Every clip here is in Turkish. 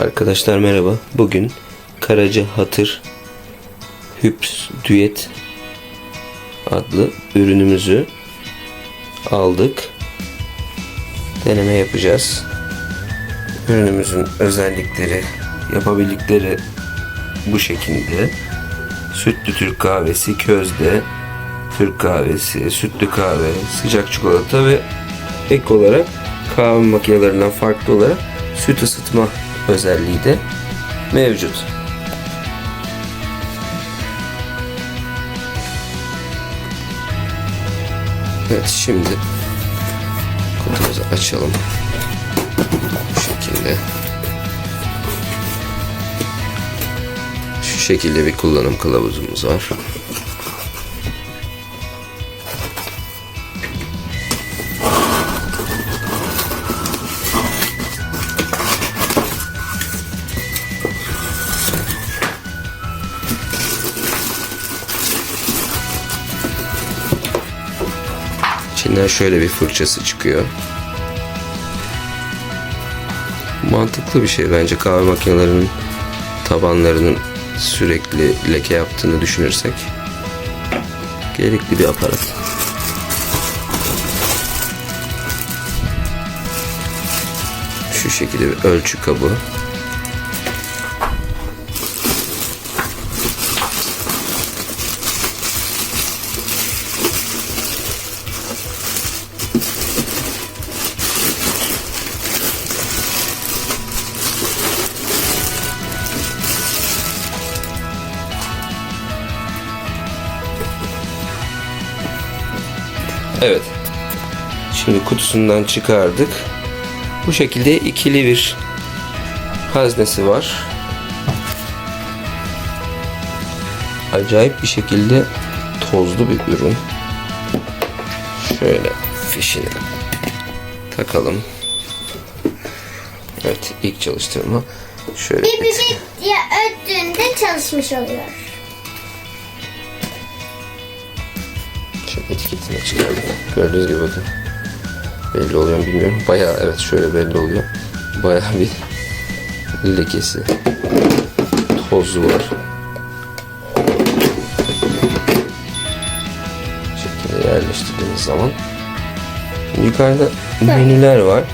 Arkadaşlar merhaba. Bugün Karaca Hatır Hüps Düet adlı ürünümüzü aldık. Deneme yapacağız. Ürünümüzün özellikleri, yapabildikleri bu şekilde. Sütlü Türk kahvesi, közde Türk kahvesi, sütlü kahve, sıcak çikolata ve ek olarak kahve makinelerinden farklı olarak süt ısıtma özelliği de mevcut. Evet şimdi kutumuzu açalım. Bu şekilde. Şu şekilde bir kullanım kılavuzumuz var. İçinden şöyle bir fırçası çıkıyor. Mantıklı bir şey bence kahve makinelerinin tabanlarının sürekli leke yaptığını düşünürsek. Gerekli bir aparat. Şu şekilde bir ölçü kabı. Evet. Şimdi kutusundan çıkardık. Bu şekilde ikili bir haznesi var. Acayip bir şekilde tozlu bir ürün. Şöyle fişini takalım. Evet ilk çalıştırma. Şöyle Bir bebek diye öttüğünde çalışmış oluyor. Etiketini çıkardım. Gördüğünüz gibi bakın. Belli oluyor mu bilmiyorum. Bayağı evet şöyle belli oluyor. Bayağı bir lekesi. Tozu var. Şekilde yerleştirdiğimiz zaman. Yukarıda menüler var.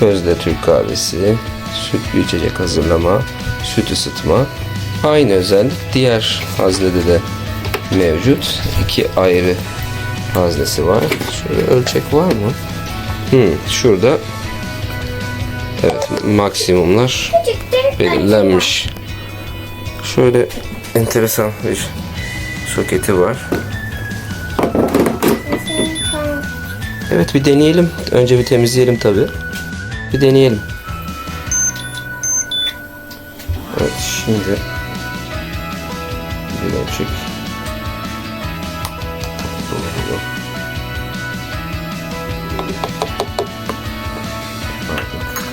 Közde Türk kahvesi, sütlü içecek hazırlama, süt ısıtma. Aynı özellik diğer haznede de mevcut. İki ayrı haznesi var. Şöyle ölçek var mı? Hmm, şurada evet maksimumlar belirlenmiş. Şöyle enteresan bir soketi var. Evet bir deneyelim. Önce bir temizleyelim tabi. Bir deneyelim. Evet şimdi bir ölçek Aldık.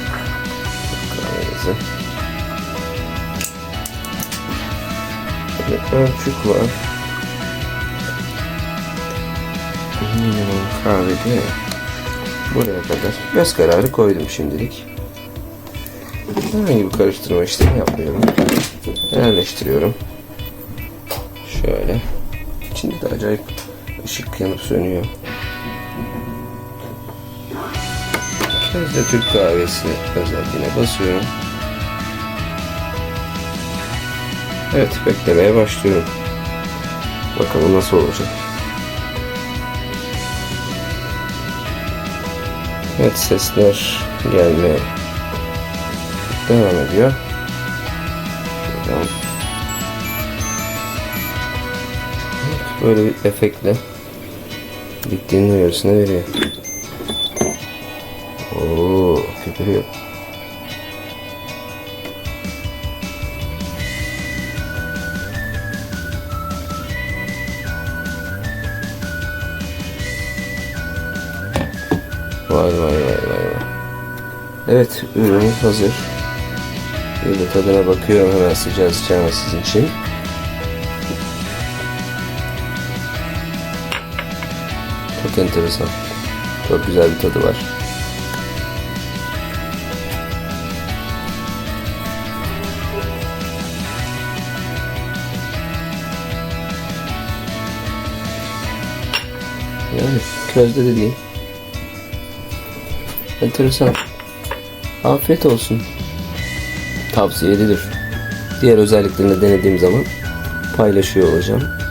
Kahvemizi. Böyle ölçük var. Minimum kahvede buraya kadar göz kararı koydum şimdilik. Herhangi bir karıştırma işlemi yapmıyorum. Yerleştiriyorum. Şöyle. İçinde de acayip ışık yanıp sönüyor. Közde Türk kahvesi özelliğine basıyorum. Evet beklemeye başlıyorum. Bakalım nasıl olacak. Evet sesler gelmeye devam ediyor. Şuradan. Evet, böyle bir efektle bittiğinin uyarısını veriyor. Oo, köpürüyor. Vay vay vay vay vay. Evet ürünümüz hazır. Bir de tadına bakıyorum hemen sıcağı sıcağına sizin için. Çok enteresan. Çok güzel bir tadı var. Yani közde dediğim. Enteresan. Afiyet olsun. Tavsiye edilir. Diğer özelliklerini denediğim zaman paylaşıyor olacağım.